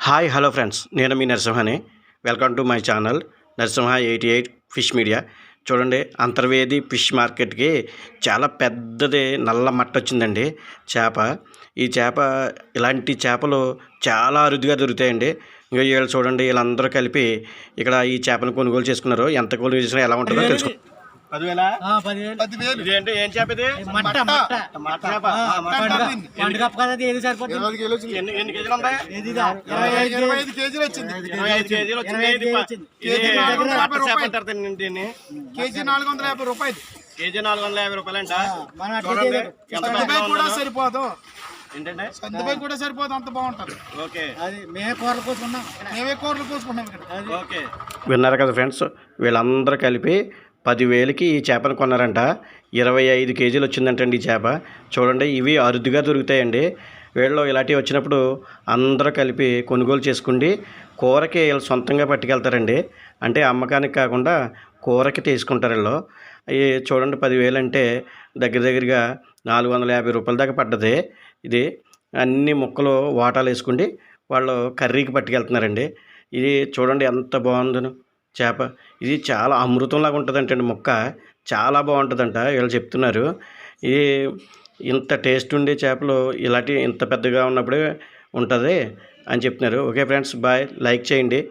Hi hello friends నేను మీ నరసింహని. Welcome to my channel Narasimha eighty eight fish media చూడండి Antarvedi fish మార్కెట్కి చాలా పెద్దది నల్ల మట్ట వచ్చిందండి చేప. ఈ చేప ఇలాంటి చేపలు చాలా అరుదుగా దొరుకుతాయండి. ఇంకా వీళ్ళు చూడండి వీళ్ళందరూ కలిపి ఇక్కడ ఈ చేపను కొనుగోలు చేసుకున్నారు. ఎంత కొనుగోలు చేసినా ఎలా ఉంటుందో తెలుసుకో పదివేల? ఆ, పదివేలు. పదివేలు. ఇదేంటి ఏం మట్ట మట్ట. చేప. కదా ఏది సరిపోతుంది? ఇరవై ఎన్ని ఎన్ని కేజీలు ఐదు ఇరవై కేజీ- ఐదు కేజీలు. వచ్చింది. ఇరవై ఐదు వచ్చింది. కేజీ నాలుగు వందల మట్ట యాభై చేప రూపాయలు. అంటారు దీన్ని- దీన్ని. కేజీ నాలుగు వందల యాభై రూపాయలు. కేజీ నాలుగు వందల కూడా. సరిపోదు. ఏంటంటే? కూడా సరిపోదు అంత బాగుంటది. ఓకే. అది మేమే కూరలు కోసుకున్నాం మేమే కూరలు కోసుకుంటాం ఇక్కడ. అది ఓకే. విన్నారు కదా ఫ్రెండ్స్? వీళ్ళందరూ కలిపి పదివేలకి ఈ చేపను కొన్నారంట. ఇరవై ఐదు కేజీలు వచ్చిందంటండి ఈ చేప. చూడండి ఇవి అరుదుగా దొరుకుతాయండి. వీళ్ళు ఇలాంటివి వచ్చినప్పుడు అందరూ కలిపి కొనుగోలు చేసుకుండి కూరకి వీళ్ళు సొంతంగా పట్టుకెళ్తారండి. అంటే అమ్మకానికి కాకుండా కూరకి తీసుకుంటారు వీళ్ళు. అవి చూడండి పదివేలు అంటే దగ్గర దగ్గరగా నాలుగు వందల యాభై రూపాయల దాకా పడ్డది. ఇది అన్ని ముక్కలు వాటాలు వేసుకుండి వాళ్ళు కర్రీకి పట్టుకెళ్తున్నారండి. ఇది చూడండి ఎంత బాగుందను. చేప. ఇది చాలా అమృతంలాగా ఉంటుందంటండి ముక్క. చాలా బాగుంటుందంట వీళ్ళు చెప్తున్నారు. ఇది ఇంత టేస్ట్ ఉండే చేపలు ఇలాంటి ఇంత పెద్దగా ఉన్నప్పుడే ఉంటుంది అని చెప్తున్నారు. Okay friends bye. లైక్ చేయండి.